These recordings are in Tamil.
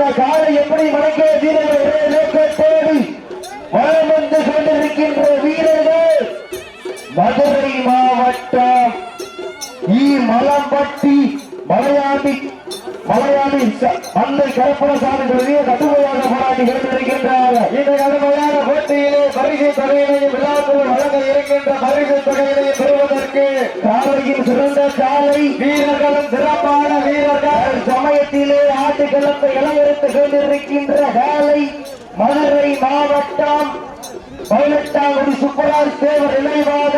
அந்த காலை எப்படி மடக்கிய வீரர்கள் தேடி நோக்கத்தோடு வளம் வந்து கொண்டிருக்கின்ற வீரர்கள் மதுரை மாவட்டம் ஈ மலம்பட்டி மலையாண்டி மலையாளி ச- மந்தை கருப்பணசாமி பிரதியை கடுமையாக போராடி கொண்டிருக்கின்றார்கள் இந்த கடுமையான போட்டியிலே பரிசு தொகையினையும் விழாக்குள் வழங்க இருக்கின்ற பரிசு தொகையினையும் பெறுவதற்கு காலையில் சிறந்த காலை வீரர்களும் சிறப்பான வீரர்கள் ஆட்டுக்களத்தை இளவெடுத்துக் கொண்டிருக்கின்ற வேலை மதுரை மாவட்டம் பதினெட்டாவது குடி சுப்பராஜ் தேவர் நினைவாக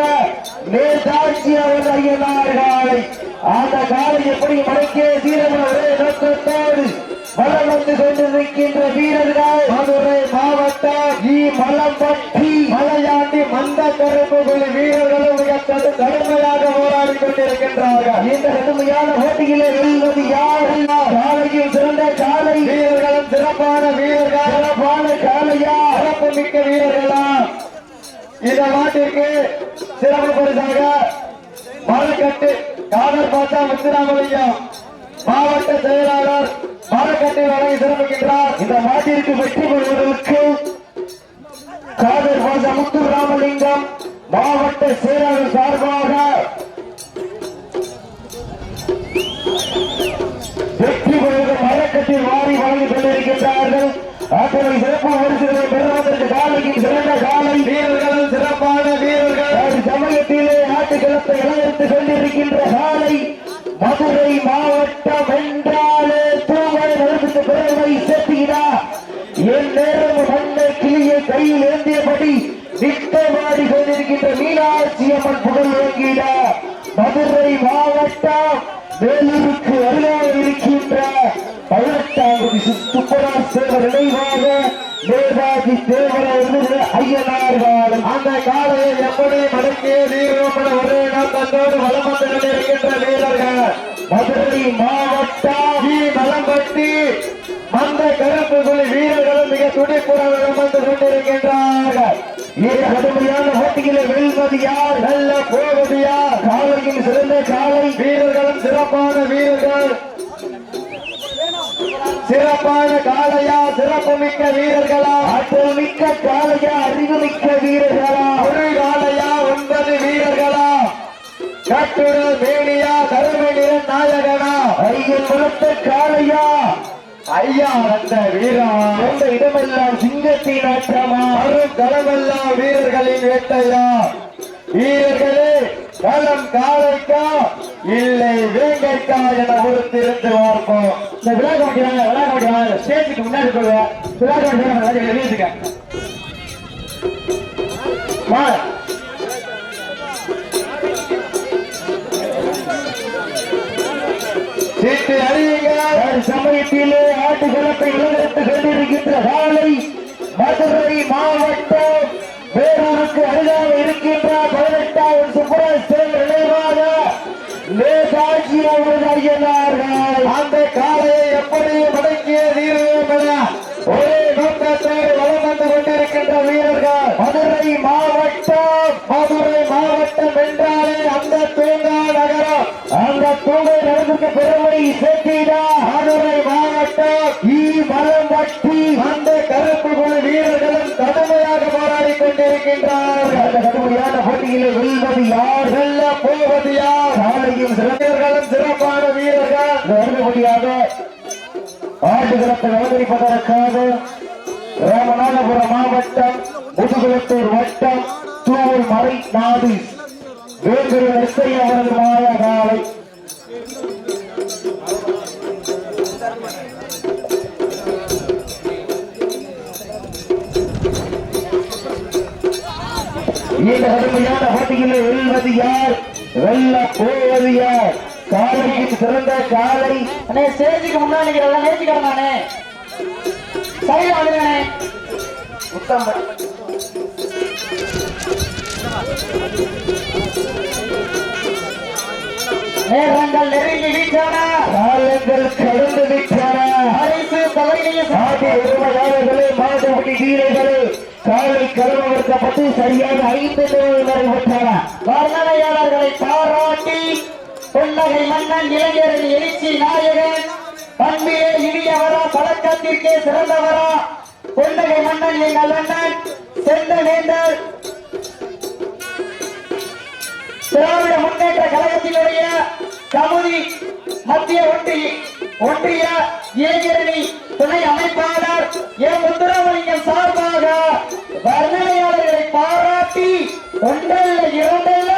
நேதாட்சி அவர் ஐயனார் காலை. அந்த காலை எப்படி மடக்கிய வீரர்கள் ஒரே நோக்கத்தோடு வளம் வந்து கொண்டிருக்கின்ற வீரர்கள் மதுரை மாவட்டம் மலம் பற்றி மலையாண்டி மந்த கருப்பு புலி வீரர்களும் கடுமையாக கொண்டிருக்கின்றார்கள். இந்த கடுமையான போட்டியிலே வெல்வது யார்? காலையில் சிறந்த காலை. வீரர்களும் சிறப்பான வீரர்கள். சிறப்பான காலையா? சிறப்பு மிக்க வீரர்களா? இந்த நாட்டிற்கு சிறப்பு பரிசாக மரக்கட்டு காதல் பாத்தா முத்துராமலிங்கம் மாவட்ட செயலாளர் மரக்கட்டை வழங்கி சிறப்பிக்கின்றார் இந்த மாட்டிற்கு வெற்றி பெறுவதற்கு காதர் ராஜா முத்து ராமலிங்கம் மாவட்ட செயலாளர் சார்பாக மரக்கட்டில் வாரி வழங்கி கொண்டிருக்கின்றார்கள். அத்தனை சிறப்பு பரிசுகளை பெறுவதற்கு காலையின் சிறந்த காலை. வீரர்களும் சிறப்பான வீரர்கள். சமயத்திலே ஆட்டுக்களத்தை இழந்து கொண்டிருக்கின்ற காலை மதுரை மாவட்டம் வென்றாலே தூவரை நிறுத்த பிறவை சேர்த்தீரா என் நேரம் மண்ணை கிளியை கையில் ஏந்தியபடி நித்தமாடி கொண்டிருக்கின்ற மீனாட்சி அம்மன் புகழ் வாங்கிட மதுரை மாவட்டம் தேவாதி தேவர ஐயனார் காலம் அந்த காலையை எப்படி மடக்கிய வீரப்பட ஒரே நோக்கத்தோடு வலம் வந்து கொண்டிருக்கின்ற வீரர்கள். மதுரை மாவட்ட ஈ மலம்பட்டி மந்த கருப்பு புலி வீரர்களும் மிக துடிப்புடன் வலம் வந்து கொண்டிருக்கின்றார்கள். இந்த கடுமையான போட்டியிலே வெல்வது யார் நல்ல போவது யார் காலையின் சிறந்த காலை வீரர்களும் சிறப்பான வீரர்கள். சிறப்பான காளையா சிறப்பு மிக்க வீரர்களா ஆற்றல் மிக்க காலையா அறிவு மிக்க வீரர்களா. ஒரு காளையா ஒன்பது வீரர்களா. கட்டுடல் மேனியா கருமை நிற நாயகனா. ஐயன் வளர்த்த காலையா ஐயா வந்த வீரா. எந்த இடமெல்லாம் சிங்கத்தின் ஆற்றமா. அரும் களமெல்லாம் வீரர்களின் வேட்டையா. வீரர்களே களம் காளைக்கா இல்லை வேங்கைக்கா என பொறுத்திருந்து பார்ப்போம் இந்த விழா கமிட்டிவாங்க விழா கமிட்டிவாங்க ஸ்டேஜுக்கு முன்னாடி போங்க விழா கமிட்டி எழுதிக்க சீட்டு அறியுங்கள் ஒரு சமயத்திலே ஆட்டுக்களத்தை இழந்து கொண்டிருக்கின்ற மதுரை மாவட்டம் வேலூருக்கு அருகாக இருக்கின்ற பதினெட்டாவது சுப்பராஜ் தேவர் நேதாஜி அவர்கள் ஐயனார்கள் அந்த காளையை எப்படி மடக்கிய வீரர்கள் ஒரே நோக்கத்தோடு வலம் வந்து கொண்டிருக்கின்ற வீரர்கள். மதுரை மாவட்டம் மதுரை மாவட்டம் என்றாலே அந்த தூங்கா நகரம். அந்த தூங்கை நடந்துக்கு பெருமை சேர்த்தீரா மதுரை மாவட்டம் ஈ மலம் வட்டி. அந்த கருப்பு குழு வீரர்களும் கடுமையாக போராடி கொண்டிருக்கின்றார்கள். அந்த கடுமையான வெல்வது யார்? வெல்ல போவது யார்? காலையும் சிறந்த சிறப்பான வீரர்கள். அடுத்தபடியாக ஆட்டுகளத்தை அலங்கரிப்பதற்காக ராமநாதபுரம் மாவட்டம் முதுகுளத்தூர் வட்டம் தூவல் மறை நாடு. வேங்கரு நெற்கை அவரது மாய காலை. இந்த கடுமையான போட்டியில் எழுவது யார்? வெல்ல போவது யார் காலைக்கு சிறந்த காலை. அண்ணே ஸ்டேஜுக்கு முன்னாடி நானே. சைடுல வந்துருங்கண்ணே. உத்தம் நேரங்கள் நெருங்கி வீட்டான காலங்கள் கடந்து விட்டன பரிசு தொகையினையும் மாட்டு உரிமையாளர்களே மாட்டுப்படி வீரர்களே காலை பார்த்து சரியாக ஐந்து நிமிடம் நடைபெற்றன வர்ணனையாளர்களை பாராட்டி புன்னகை மன்னன் இளைஞரின் எழுச்சி நாயகன் பண்பிலே இனியவரா பழக்கத்திற்கே சிறந்தவரா புன்னகை மன்னன் எங்கள் அண்ணன் சென்ற நேந்தர் திராவிட முன்னேற்ற கழகத்தினுடைய கமுதி மத்திய ஒன்றிய ஒன்றிய இளைஞரணி துணை அமைப்பாளர் என் முத்துராமலிங்கம் சார்பாக வர்ணனையாளர்களை பாராட்டி ஒன்றல்ல இரண்டல்ல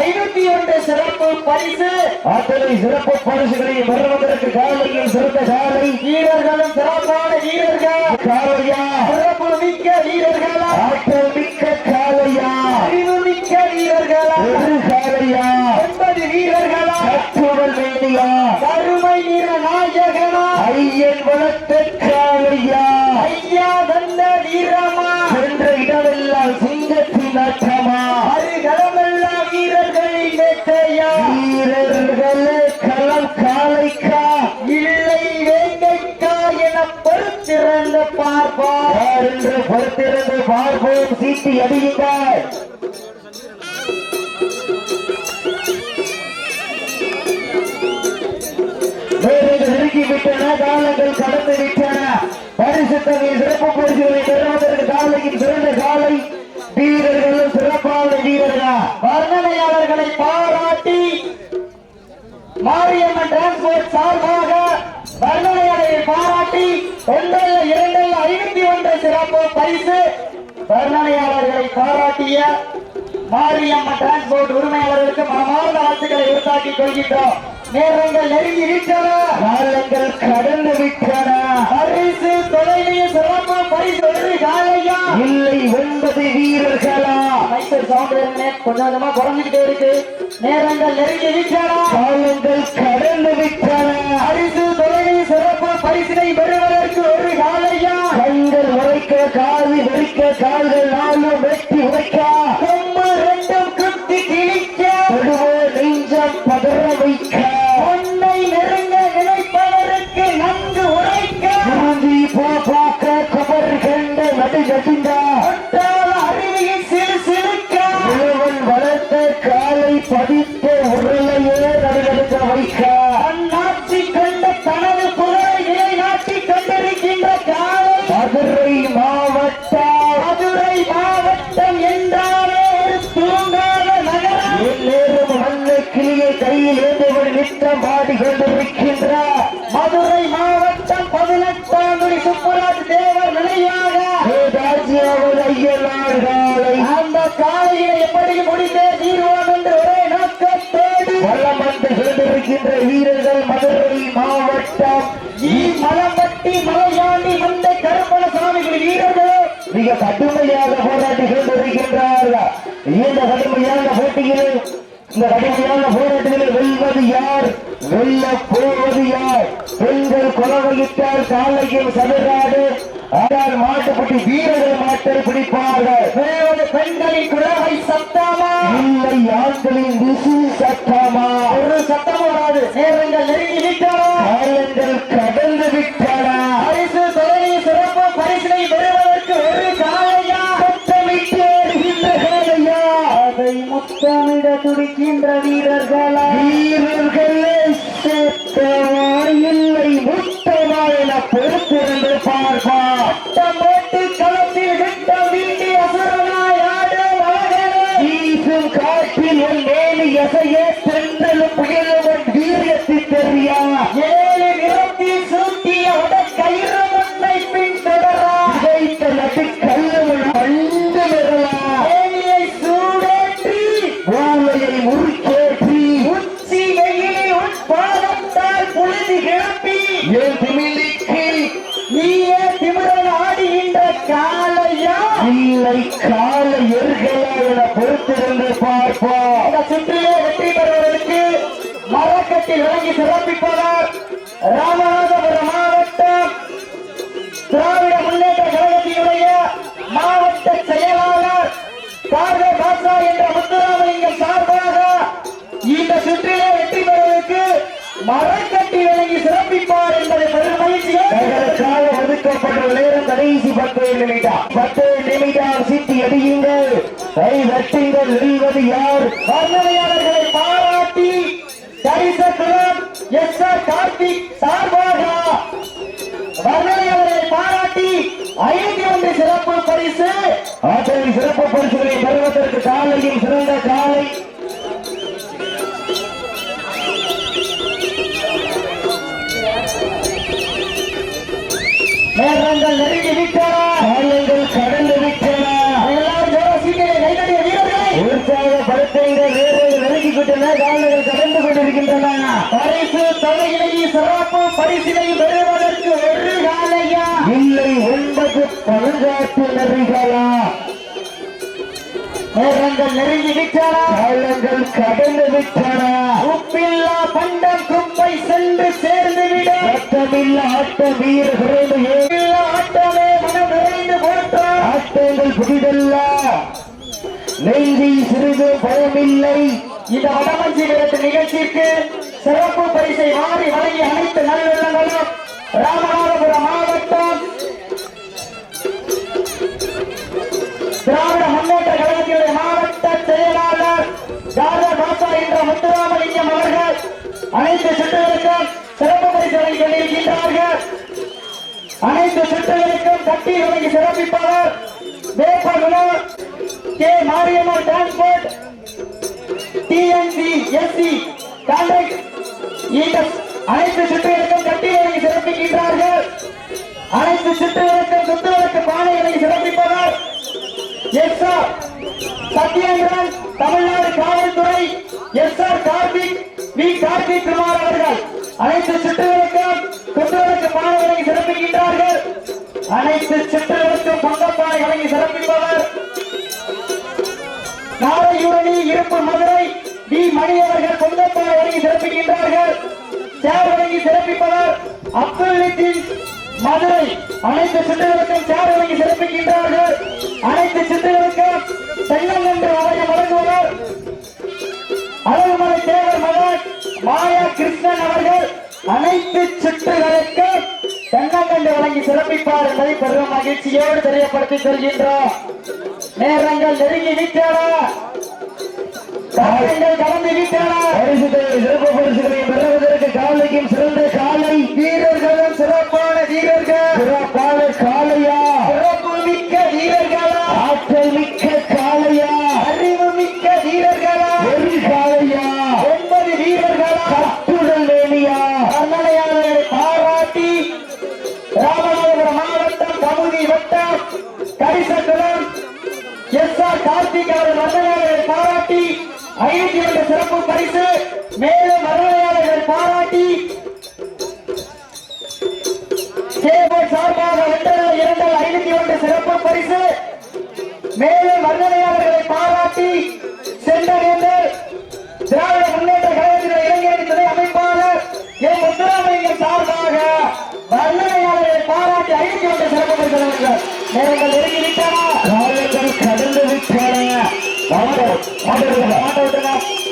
ஐநூத்தி ஒன்று சிறப்பு பரிசு. அத்தனை சிறப்பு பரிசுகளையும் பெறுவதற்கு காலையில் சிறந்த காலை. வீரர்களும் சிறப்பான வீரர்கள். காலையா சிறப்பு மிக்க வீரர்களா அச்சமா அருகலமெல்லாம் வீரர்களின் வேட்டையா வீரர்களே களம் காலைக்கா. இல்லை வேங்கைக்கா என பொறுத்திறந்து பார்ப்பார் யார் என்று பொறுத்திருந்து பார்ப்போம் சீட்டி அடியுங்கள். விட்டன காலங்கள் கடந்து விட்டன. பரிசு தொகை சிறப்பு பரிசுகளை பெறுவதற்கு காலையின் சிறந்த காலை வீரர்களும் சிறப்பான வீரர்களா வர்ணனையாளர்களை பாராட்டி டிரான்ஸ்போர்ட் சார்பாக வர்ணனையாளர்களை பாராட்டி ஒன்றல்ல இரண்டல்ல ஐநூத்தி ஒன்று சிறப்பு பரிசு வர்ணனையாளர்களை பாராட்டிய மாரியம்மன் டிரான்ஸ்போர்ட் உரிமையாளர்களுக்கு மனமார்ந்த வாழ்த்துக்களை உருத்தாக்கிக் கொள்கின்றோம். நேரங்கள் நெருங்கி விட்டன. காலங்கள் கடந்து விட்டன. பரிசு தொலைவில் சிறப்பு பரிசு. காலையா இல்லை ஒன்பது வீரர்களா? சவுண்ட் கொஞ்சம் கொஞ்சமா குறைஞ்சிக்கிட்டே இருக்கு. நேரங்கள் நெருங்கி விட்டன காலங்கள் கடந்து விட்டன. பரிசு தொலைவில் சிறப்பு பரிசினை பெறுவதற்கு ஒரு காலையா? கண்கள் உரைக்க காது வெடிக்க கால்கள் நாளும் வெட்டி உரைக்க வீரர்கள் மதுரை மாவட்டம் மலம்பட்டி மலையாண்டி மந்தை கருப்பண சாமிகள் வீரர்கள் மிக கடுமையாக போராடி கொண்டிருக்கின்றார்கள். இந்த கடுமையான போட்டியில் இந்த கடுமையான போராட்டத்தில் வெல்வது யார்? வெல்ல போவது யார்? பெண்கள் குலவகித்தால் காலையில் சதுராடு ஆனால் மாட்டுப்பட்டி வீரர்கள் மாட்டை பிடிப்பார்கள். பெண்களின் குழவை சத்தமா? இல்லை ஆண்களின் விசு சத்தமா? சேரங்கள் நெருங்கி விட்டன புழுதி கிளப்பி. என் திமிலிக்கு நீயே திமிரன் ஆடுகின்ற காலையா இல்லை கால எருகலா என பொறுத்திருந்து பார்ப்போம். இந்த சுற்றிலே வெற்றி பெறுவதற்கு மரக்கட்டில் விளங்கி சிறப்பிப்பவர் ராமநாதபுரம் மாவட்டம். திராவிட முன்னேற்ற கழகத்தினுடைய மாவட்ட செயலாளர் பார்வை பாசா என்ற முத்துராமலிங்கம் சார்பாக இந்த சுற்றிலே வெற்றி பெறுவதற்கு விளங்கி சிறப்பிப்பார் என்பதை பெரும் மகிழ்ச்சியோடு அதற்காக ஒதுக்கப்பட்ட நேரம் கடைசி பத்து நிமிடம். பத்து நிமிடம் சித்தி அடியுங்கள். கை தட்டுங்கள். வெல்வது யார்? வர்ணனையாளர்களை பாராட்டி தரிசனம். எஸ் ஆர் கார்த்திக் சார்பாக வர்ணனையாளரை பாராட்டி ஐநூத்தி ஒன்று சிறப்பு கொண்டிருக்கின்றன பரிசு தொகையினையும் சிறப்பு பரிசினை பெறுவதற்கு ஒரு காலையா இல்லை ஒன்பது பழங்காட்டு நரிகளா நேரங்கள் நெருங்கி விட்டன காலங்கள் கடந்து விட்டன உப்பில்லா பண்டம் குப்பை சென்று சேர்ந்து விட. சத்தமில்ல ஆட்ட வீரர்களோடு ஏ- உப்பில்லா ஆட்டமே மனம் நிறைந்து போட்டோம் ஆட்டங்கள் புதிதல்ல. நெஞ்சில் சிறிது பயமில்லை. இந்த வடமஞ்சி விரட்டு நிகழ்ச்சிக்கு சிறப்பு பரிசை மாறி வழங்கி அனைத்து நல்லுள்ளங்களும் ராமநாதபுரம் மாவட்டம் திராவிட முன்னேற்ற கழகத்தினுடைய மாவட்ட செயலாளர் டாக்டர் பாசா என்ற முத்துராமலிங்கம் அவர்கள் அனைத்து சுற்றுகளுக்கும் சிறப்பு பரிசு வழங்கி கொண்டிருக்கின்றார்கள். அனைத்து சுற்றுகளுக்கும் கட்டி வழங்கி சிறப்பிப்பவர் வேப்பகுலர் K Mariyammal transport TNC SC contract ஈட்டஸ் அனைத்து சுற்றுகளுக்கும் கட்டி வழங்கி சிறப்பிக்கின்றார்கள். அனைத்து சுற்றுகளுக்கும் சுற்றுகளுக்கு பானைகளை சிறப்பிப்பவர் எஸ் ஆர் சத்யேந்திரன் தமிழ்நாடு காவல்துறை S R Karthik V Karthik Kumar அவர்கள். அனைத்து சுற்றுகளுக்கும் சுற்றுகளுக்கு பானைகளை சிறப்பிக்கின்றார்கள். அனைத்து சுற்றுகளுக்கும் பங்கப்பானை வழங்கி சிறப்பிப்பவர் நாளையுரணி இருப்பு மதுரை. வி. மணி அவர்கள் வழங்கி சிறப்பிக்கின்றார்கள். சேர் வழங்கி சிறப்பிப்பவர் அப்துல் நிதின் மதுரை. அனைத்து சுற்றுகளுக்கும் சேர் வழங்கி சிறப்பிக்கின்றார்கள். அனைத்து சிந்தனைகளுக்கும் செல்லம் என்று வழங்க வழங்குபவர் அழகுமலை தேவர் மகன் மாயா கிருஷ்ணன் அவர்கள் அனைத்து சுற்றுகளுக்கும் தென்னங்கண்டு வழங்கி சிறப்பிப்பார் என்பதை பெரும் மகிழ்ச்சியோடு தெரியப்படுத்திக் செல்கின்றோம் நேரங்கள் நெருங்கி விட்டன காலங்கள் கடந்து விட்டன பரிசுகளை சிறப்பு பரிசுகளை பெறுவதற்கு காலையும் சிறந்த காலை. வீரர்களும் சிறப்பான வீரர்கள். சிறப்பான காளையா? பரிசு மேலும் வர்ணனையாளர்களை பாராட்டி. சார்பாக வென்றதில் இரண்டால் ஐநூத்தி ஒன்று சிறப்பு பரிசு. மேலும் வர்ணனையாளர்களை பாராட்டி சென்றடைந்தர் திராவிட முன்னேற்ற கழகத்தின் இளைஞரணி துணை அமைப்பாளர் என் முத்துராமலிங்கம் சார்பாக வர்ணனையாளர்களை பாராட்டி ஐநூத்தி ஒன்று சிறப்பு பரிசு. நேரங்கள் நெருங்கி விட்டன காலங்கள் கடந்து விட்டன. மாட்டோம் மாட்டோம்